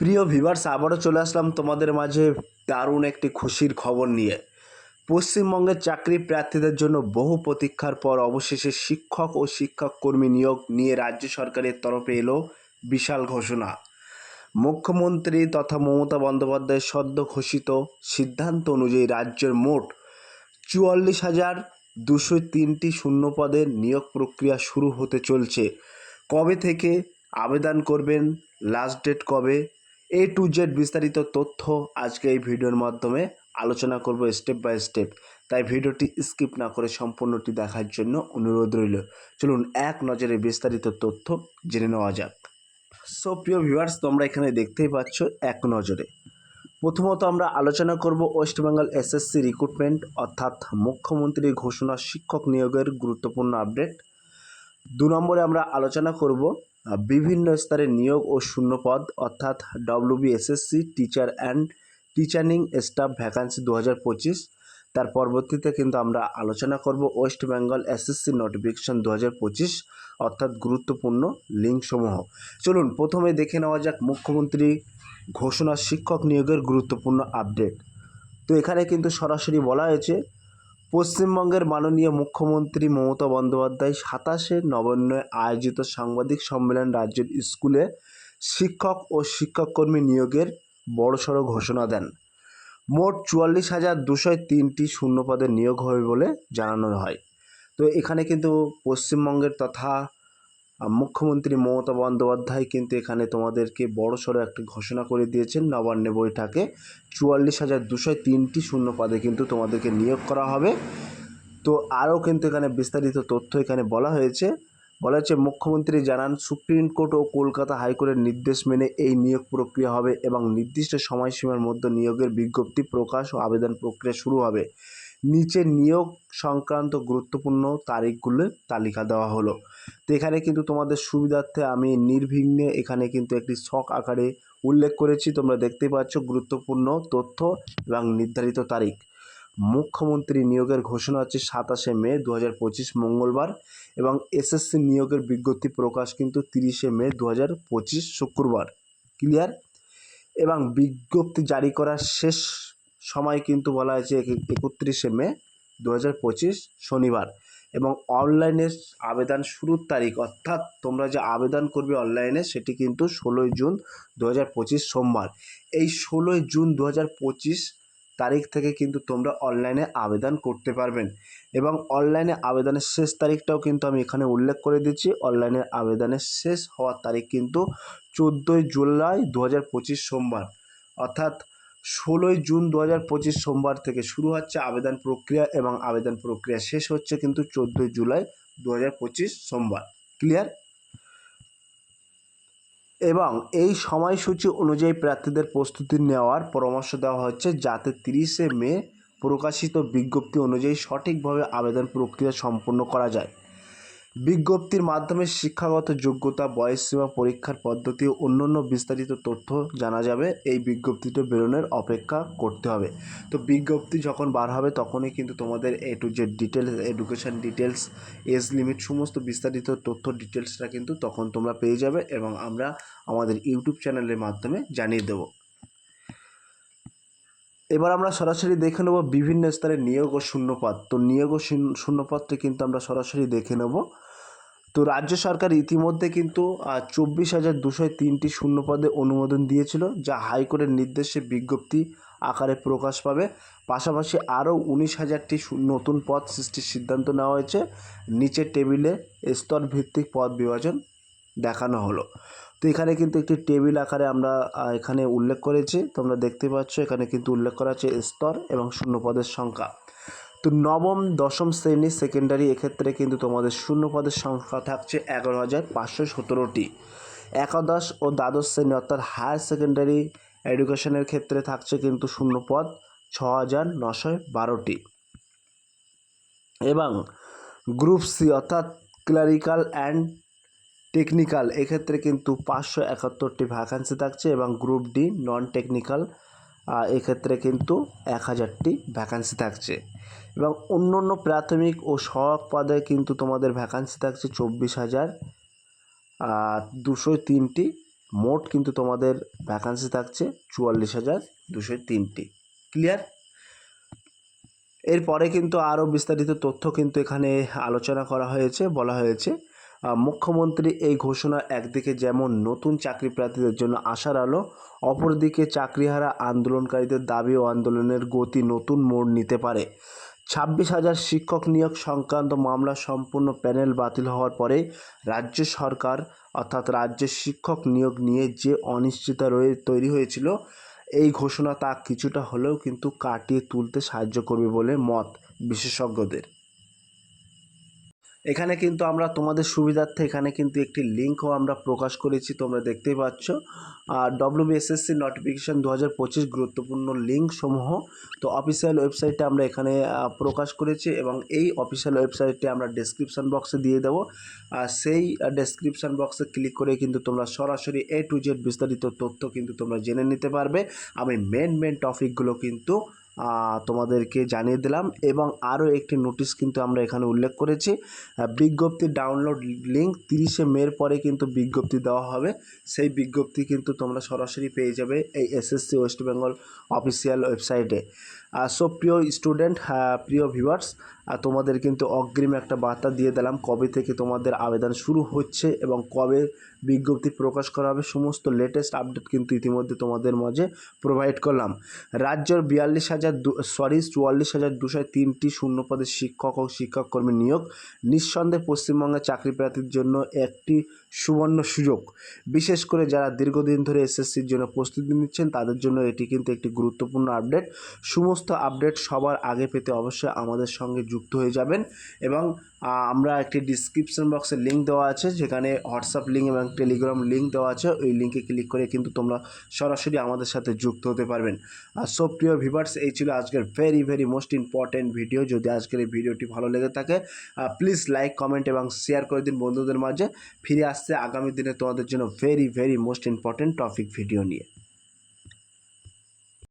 প্রিয় ভিভার্স আবারও চলে আসলাম তোমাদের মাঝে দারুণ একটি খুশির খবর নিয়ে। পশ্চিমবঙ্গের চাকরি প্রার্থীদের জন্য বহু প্রতীক্ষার পর অবশেষে শিক্ষক ও শিক্ষক কর্মী নিয়োগ নিয়ে রাজ্য সরকারের তরফে এলো বিশাল ঘোষণা। মুখ্যমন্ত্রী তথা মমতা বন্দ্যোপাধ্যায়ের সদ্য ঘোষিত সিদ্ধান্ত অনুযায়ী রাজ্যের মোট চুয়াল্লিশ হাজার দুশো তিনটি শূন্যপদের নিয়োগ প্রক্রিয়া শুরু হতে চলছে। কবে থেকে আবেদন করবেন লাস্ট ডেট কবে এ টু জেড বিস্তারিত তথ্য আজকে এই ভিডিওর মাধ্যমে আলোচনা করব স্টেপ বাই স্টেপ তাই ভিডিওটি স্কিপ না করে সম্পূর্ণটি দেখার জন্য অনুরোধ রইল। চলুন এক নজরে বিস্তারিত তথ্য জেনে নেওয়া যাক। সো প্রিয় ভিউয়ার্স তোমরা এখানে দেখতেই পাচ্ছ এক নজরে। প্রথমত আমরা আলোচনা করব ওয়েস্ট বেঙ্গল এসএসসি রিক্রুটমেন্ট অর্থাৎ মুখ্যমন্ত্রীর ঘোষণা শিক্ষক নিয়োগের গুরুত্বপূর্ণ আপডেট দু নম্বরে আমরা আলোচনা করব বিভিন্ন স্তরে নিয়োগ ও শূন্যপদ, অর্থাৎ WBSSC teacher and teaching staff vacancy দু হাজার পঁচিশ। তার পরবর্তীতে কিন্তু আমরা আলোচনা করব ওয়েস্ট বেঙ্গল এসএসসি নোটিফিকেশন দু হাজার পঁচিশ, অর্থাৎ গুরুত্বপূর্ণ লিঙ্কসমূহ। চলুন, প্রথমে দেখে নেওয়া যাক মুখ্যমন্ত্রী ঘোষণা শিক্ষক নিয়োগের গুরুত্বপূর্ণ আপডেট তো এখানে কিন্তু সরাসরি বলা হয়েছে পশ্চিমবঙ্গের মাননীয় মুখ্যমন্ত্রী মমতা বন্দ্যোপাধ্যায় সাতাশে নবান্নে আয়োজিত সাংবাদিক সম্মেলন রাজ্যের স্কুলে শিক্ষক ও শিক্ষককর্মী নিয়োগের বড়সড় ঘোষণা দেন। মোট চুয়াল্লিশ হাজার দুশো তিনটি শূন্যপদে নিয়োগ হবে বলে জানানো হয়। তো এখানে কিন্তু পশ্চিমবঙ্গের তথা মুখ্যমন্ত্রী মমতা বন্দ্যোপাধ্যায় কিন্তু এখানে তোমাদেরকে বড়সড় একটি ঘোষণা করে দিয়েছেন। নবান্নে বৈঠকে চুয়াল্লিশ হাজার দুশো তিনটি শূন্য পদে কিন্তু তোমাদেরকে নিয়োগ করা হবে। তো আরও কিন্তু এখানে বিস্তারিত তথ্য এখানে বলা হয়েছে। বলা হয়েছে, মুখ্যমন্ত্রী জানান, সুপ্রিম কোর্ট ও কলকাতা হাইকোর্টের নির্দেশ মেনে এই নিয়োগ প্রক্রিয়া হবে এবং নির্দিষ্ট সময়সীমার মধ্যে নিয়োগের বিজ্ঞপ্তি প্রকাশ ও আবেদন প্রক্রিয়া শুরু হবে। নিচে নিয়োগ সংক্রান্ত গুরুত্বপূর্ণ তারিখগুলো তালিকা দেওয়া হলো। তো এখানে কিন্তু তোমাদের সুবিধার্থে আমি নির্বিঘ্নে এখানে কিন্তু একটি শখ আকারে উল্লেখ করেছি। তোমরা দেখতে পাচ্ছ গুরুত্বপূর্ণ তথ্য এবং নির্ধারিত তারিখ। মুখ্যমন্ত্রী নিয়োগের ঘোষণা হচ্ছে সাতাশে মে দু হাজার পঁচিশ মঙ্গলবার এবং এসএসসি নিয়োগের বিজ্ঞপ্তি প্রকাশ কিন্তু তিরিশে মে দু হাজার পঁচিশ শুক্রবার। ক্লিয়ার? এবং বিজ্ঞপ্তি জারি করার শেষ সময় কিন্তু বলা হয়েছে একত্রিশে মে দু হাজার পঁচিশ শনিবার এবং অনলাইনে আবেদন শুরুর তারিখ, অর্থাৎ তোমরা যে আবেদন করবে অনলাইনে সেটি কিন্তু ষোলোই জুন দু হাজার পঁচিশ সোমবার। এই ষোলোই জুন দু হাজার পঁচিশ তারিখ থেকে কিন্তু তোমরা অনলাইনে আবেদন করতে পারবেন এবং অনলাইনে আবেদনের শেষ তারিখটাও কিন্তু আমি এখানে উল্লেখ করে দিচ্ছি। অনলাইনে আবেদনের শেষ হওয়ার তারিখ কিন্তু চোদ্দোই জুলাই দু হাজার পঁচিশ সোমবার। অর্থাৎ ষোলোই জুন দু হাজার পঁচিশ সোমবার থেকে শুরু হচ্ছে আবেদন প্রক্রিয়া এবং আবেদন প্রক্রিয়া শেষ হচ্ছে কিন্তু চোদ্দোই জুলাই দু হাজার পঁচিশ সোমবার। ক্লিয়ার? এবং এই সময়সূচি অনুযায়ী প্রার্থীদের প্রস্তুতি নেওয়ার পরামর্শ দেওয়া হচ্ছে যাতে তিরিশে মে প্রকাশিত বিজ্ঞপ্তি অনুযায়ী সঠিকভাবে আবেদন প্রক্রিয়া সম্পন্ন করা যায়। বিজ্ঞপ্তির মাধ্যমে শিক্ষাগত যোগ্যতা, বয়সসীমা, পরীক্ষার পদ্ধতি ও অন্যান্য বিস্তারিত তথ্য জানা যাবে। এই বিজ্ঞপ্তিটা বেরোনোর অপেক্ষা করতে হবে। তো বিজ্ঞপ্তি যখন বার হবে, তখনই কিন্তু তোমাদের A to Z details education details age limit সমস্ত বিস্তারিত তথ্য ডিটেলসটা কিন্তু তখন তোমরা পেয়ে যাবে এবং আমরা আমাদের ইউটিউব চ্যানেলের মাধ্যমে জানিয়ে দেবো। এবার আমরা সরাসরি দেখে নেব বিভিন্ন স্তরে নিয়োগ ও শূন্যপদ। তো নিয়োগ ও শূন্য- শূন্যপদটি কিন্তু আমরা সরাসরি দেখে নেব। তো রাজ্য সরকার ইতিমধ্যে কিন্তু চব্বিশ হাজার দুশো তিনটি শূন্যপদে অনুমোদন দিয়েছিল, যা হাইকোর্টের নির্দেশে বিজ্ঞপ্তি আকারে প্রকাশ পাবে। পাশাপাশি আরও উনিশ হাজারটি নতুন পদ সৃষ্টির সিদ্ধান্ত নেওয়া হয়েছে। নিচের টেবিলে স্তরভিত্তিক পদ বিভাজন দেখানো হলো। তো এখানে কিন্তু একটি টেবিল আকারে আমরা এখানে উল্লেখ করেছি। তোমরা দেখতে পাচ্ছ এখানে কিন্তু উল্লেখ করা আছে স্তর এবং শূন্য পদের সংখ্যা। তো নবম, দশম শ্রেণি সেকেন্ডারি এক্ষেত্রে কিন্তু তোমাদের শূন্য পদের সংখ্যা থাকছে এগারো হাজার পাঁচশো সতেরোটি। একাদশ ও দ্বাদশ শ্রেণি অর্থাৎ হায়ার সেকেন্ডারি এডুকেশনের ক্ষেত্রে থাকছে কিন্তু শূন্য পদ ছ হাজার নশো বারোটি। এবং গ্রুপ সি অর্থাৎ ক্লারিক্যাল অ্যান্ড টেকনিক্যাল এক্ষেত্রে কিন্তু পাঁচশো একাত্তরটি ভ্যাকান্সি থাকছে এবং গ্রুপ ডি নন টেকনিক্যাল এক্ষেত্রে কিন্তু এক হাজারটি ভ্যাকান্সি থাকছে। এবং অন্য অন্য প্রাথমিক ও সহায়ক পদে কিন্তু তোমাদের ভ্যাকান্সি থাকছে চব্বিশ হাজার দুশো তিনটি, মোট কিন্তু তোমাদের ভ্যাকান্সি থাকছে চুয়াল্লিশ হাজার, দুশো তিনটি। ক্লিয়ার এরপরে কিন্তু আরও বিস্তারিত তথ্য কিন্তু এখানে আলোচনা করা হয়েছে, বলা হয়েছে। মুখ্যমন্ত্রী এই ঘোষণা একদিকে যেমন নতুন চাকরি প্রার্থীদের জন্য আশার আলো, অপরদিকে চাকরিহারা আন্দোলনকারীদের দাবি ও আন্দোলনের গতি নতুন মোড় নিতে পারে। ছাব্বিশ হাজার শিক্ষক নিয়োগ সংক্রান্ত মামলা সম্পূর্ণ প্যানেল বাতিল হওয়ার পরে রাজ্য সরকার অর্থাৎ রাজ্যের শিক্ষক নিয়োগ নিয়ে যে অনিশ্চয়তা রয়ে তৈরি হয়েছিল, এই ঘোষণা তা কিছুটা হলেও কিন্তু কাটিয়ে তুলতে সাহায্য করবে বলে মত বিশেষজ্ঞদের। এখানে কিন্তু আমরা তোমাদের সুবিধার্থে এখানে কিন্তু একটি লিঙ্কও আমরা প্রকাশ করেছি, তোমরা দেখতেই পাচ্ছ। আর ডব্লিউবিএসএসসি নোটিফিকেশান দু হাজার পঁচিশ গুরুত্বপূর্ণ লিঙ্ক সমূহ, তো অফিসিয়াল ওয়েবসাইটে আমরা এখানে প্রকাশ করেছি এবং এই অফিসিয়াল ওয়েবসাইটে আমরা ডেসক্রিপশন বক্সে দিয়ে দেবো। আর সেই ডেসক্রিপশন বক্সে ক্লিক করে কিন্তু তোমরা সরাসরি এ টু জেড বিস্তারিত তথ্য কিন্তু তোমরা জেনে নিতে পারবে। আমি মেন মেন টপিকগুলো কিন্তু তোমাদেরকে জানিয়ে দিলাম। এবং আরও একটি নোটিশ কিন্তু আমরা এখানে উল্লেখ করেছি। বিজ্ঞপ্তি ডাউনলোড লিঙ্ক তিরিশে মের পরে কিন্তু বিজ্ঞপ্তি দেওয়া হবে। সেই বিজ্ঞপ্তি কিন্তু তোমরা সরাসরি পেয়ে যাবে এই এসএসসি ওয়েস্ট বেঙ্গল অফিসিয়াল ওয়েবসাইটে। সো প্রিয় স্টুডেন্ট প্রিয় ভিউয়ার্স তোমাদের কিন্তু অগ্রিম একটা বার্তা দিয়ে দিলাম, কবে থেকে তোমাদের আবেদন শুরু হচ্ছে এবং কবে বিজ্ঞপ্তি প্রকাশ করা হবে, সমস্ত লেটেস্ট আপডেট কিন্তু ইতিমধ্যে তোমাদের মাঝে প্রোভাইড করলাম। রাজ্যের বিয়াল্লিশ হাজার সরি চুয়াল্লিশ হাজার দুশো তিনটি শূন্যপদের শিক্ষক ও শিক্ষককর্মী নিয়োগ, নিঃসন্দেহে পশ্চিমবঙ্গের চাকরি প্রার্থীর জন্য একটি সুবর্ণ সুযোগ। বিশেষ করে যারা দীর্ঘদিন ধরে এসএসসির জন্য প্রস্তুতি নিচ্ছেন, তাদের জন্য এটি কিন্তু একটি গুরুত্বপূর্ণ আপডেট সমস্ত আপডেট সবার আগে পেতে অবশ্যই আমাদের সঙ্গে যুক্ত হয়ে যাবেন এবং আমরা একটি ডিসক্রিপশন বক্সে লিঙ্ক দেওয়া আছে, যেখানে হোয়াটসঅ্যাপ লিঙ্ক এবং টেলিগ্রাম লিঙ্ক দেওয়া আছে, ওই লিঙ্কে ক্লিক করে কিন্তু তোমরা সরাসরি আমাদের সাথে যুক্ত হতে পারবেন। আর সব প্রিয় ভিভার্স এই ছিল আজকের very very most important video যদি আজকের এই ভিডিওটি ভালো লেগে থাকে প্লিজ লাইক কমেন্ট এবং শেয়ার করে দিন বন্ধুদের মাঝে। ফিরে আসছে আগামী দিনে তোমাদের জন্য very very most important topic video নিয়ে।